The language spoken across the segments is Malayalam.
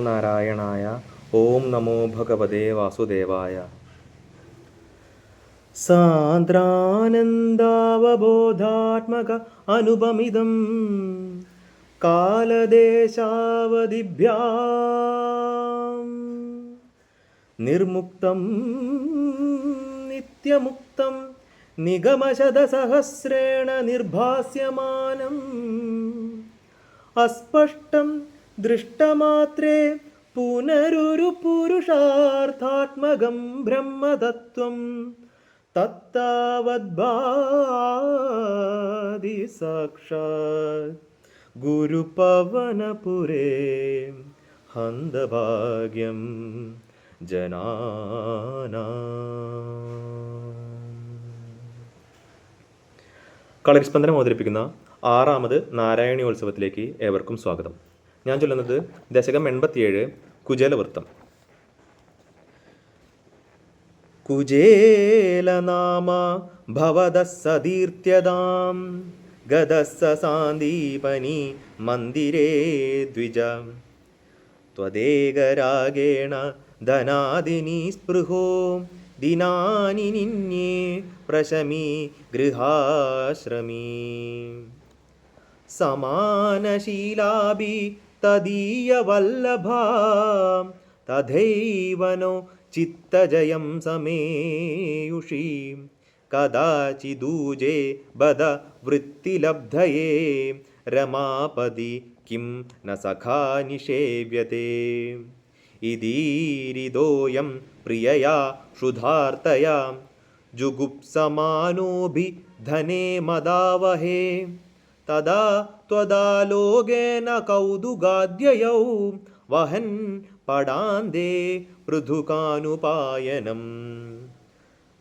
നാരായണായ ഓം നമോ ഭഗവതേ വാസുദേവായ. സാന്ദ്രാനന്ദാവബോധാത്മക അനുപമിതം കാലദേശാവധിഭ്യാം. നിർമുക്തം നിത്യമുക്തം നിഗമശതസഹസ്രേണ നിർഭാസ്യമാനം. അസ്പഷ്ടം ദൃഷ്ടമാത്രേ പുനരുരു പുരുഷാർത്ഥാത്മകം ബ്രഹ്മതത്വം തത്താവദ്ഭാതി സാക്ഷാത് ഗുരുപവനപുരേ ഹന്തഭാഗ്യം ജനാന. കളരിസ്പന്ദനം അവതരിപ്പിക്കുന്ന ആറാമത് നാരായണീയോത്സവത്തിലേക്ക് ഏവർക്കും സ്വാഗതം. ഞാൻ ചൊല്ലുന്നത് ദശകം എൺപത്തിയേഴ് കുചേലവൃത്തം കുചേലനാമ ഭവതഃ സതീർത്യതാം ഗതസ്സ സാന്ദീപനി മന്ദിരേ ദ്വിജ त्वदेकरागेण धनादिनी स्पृहो दिनानि निन्ये प्रशमी गृहाश्रमी समानशीलाभि तदीयवल्लभा तथैव नो चित्तजयं समेयुषी। कदाचिदूजे बद वृत्तिलब्धये। रमापदि किं न सखा निषेव्यते। इदीरिदोऽयं प्रियया क्षुधार्तया। जुगुप्समानोऽभिधने मदावहे। തഥാ ത്വദാലോകേന കൗതുകാദ്യയൗ വഹൻ പടാന്തേ പൃഥുകാനുപായനം.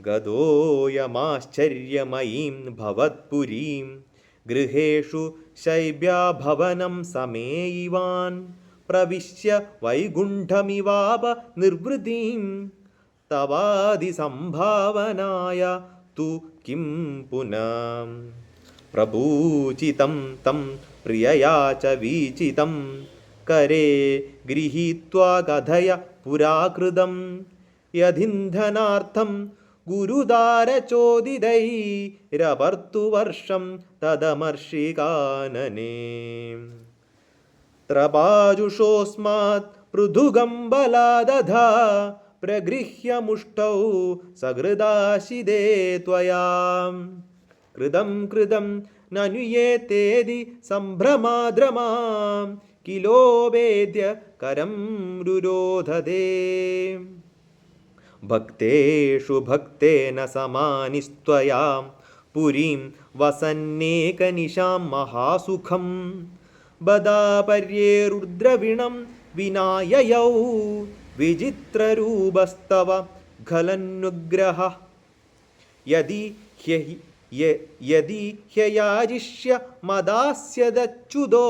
ഗതോയമാശ്ചര്യമയീം ഭവത്പുരീം. ഗൃഹേഷു ശൈബ്യാഭവനം സമേയിവാൻ. പ്രവിശ്യ വൈകുണ്ഠമിവാപ നിർവൃതിം. തവാദിസംഭാവനായ തു കിം പുന. प्रपूचितं तं प्रियया च वीचितं करे गृहीत्वा कथय पुराकृतं यदिन्धनार्थं गुरुदारचोदितैरपर्तुवर्षं तदमर्षिकानने त्रपाजुषोऽस्मात् पृथुगं बलादधा प्रगृह्य मुष्टौ കൃതം കൃതം നനുയേ തേതി സംഭ്രമാദ്രമാം. കിലോപേദ്യ കരം രുരോധതേ. ഭക്തേഷു ഭക്തേന സമാനിസ്ത്വയാം. പുരീം വസന്നേകനിശാം മഹാസുഖം. ബദാപര്യേ രുദ്രവിണം വിനായയൗ. വിചിത്രരൂപസ്തവ ഖലന്നുഗ്രഹ. യതി ഹ്യഹി യദീഹ്യയാരിഷ്യ മദാസ്യദച്യുതോ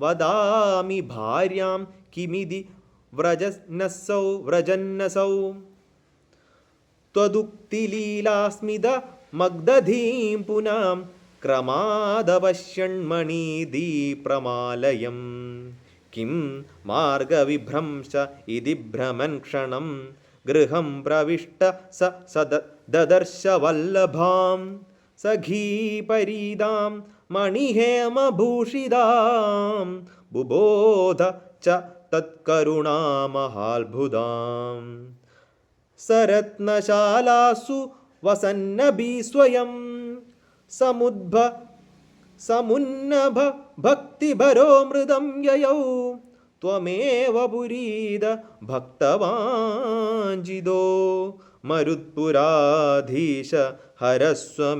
വദാമി ഭാര്യാം കിമിതി വ്രജന്നസൗ വ്രജന്നസൗ. ത്വദുക്തിലീലാസ്മിത മഗ്ധീം പുനാം ക്രമാദവശ്യൺമണീദീപ്രമാലയം കിം മാർഗവിഭ്രംശ ഇതി ഭ്രമൻ ക്ഷണം ഗൃഹം പ്രവിഷ്ട സ സദ ദദർശ വല്ലഭാം. सखीपरीदां मणिहेमभूषितां बुबोध च तत्करुणामहाल्भुदाम्। सरत्नशालासु वसन्नभि स्वयं समुद्भ समुन्नभ भक्तिभरो मृदं ययौ त्वमेव पुरीद भक्तवाञ्जिदो മരുത്പുരാധീശ ഹരസ്വമേകദാം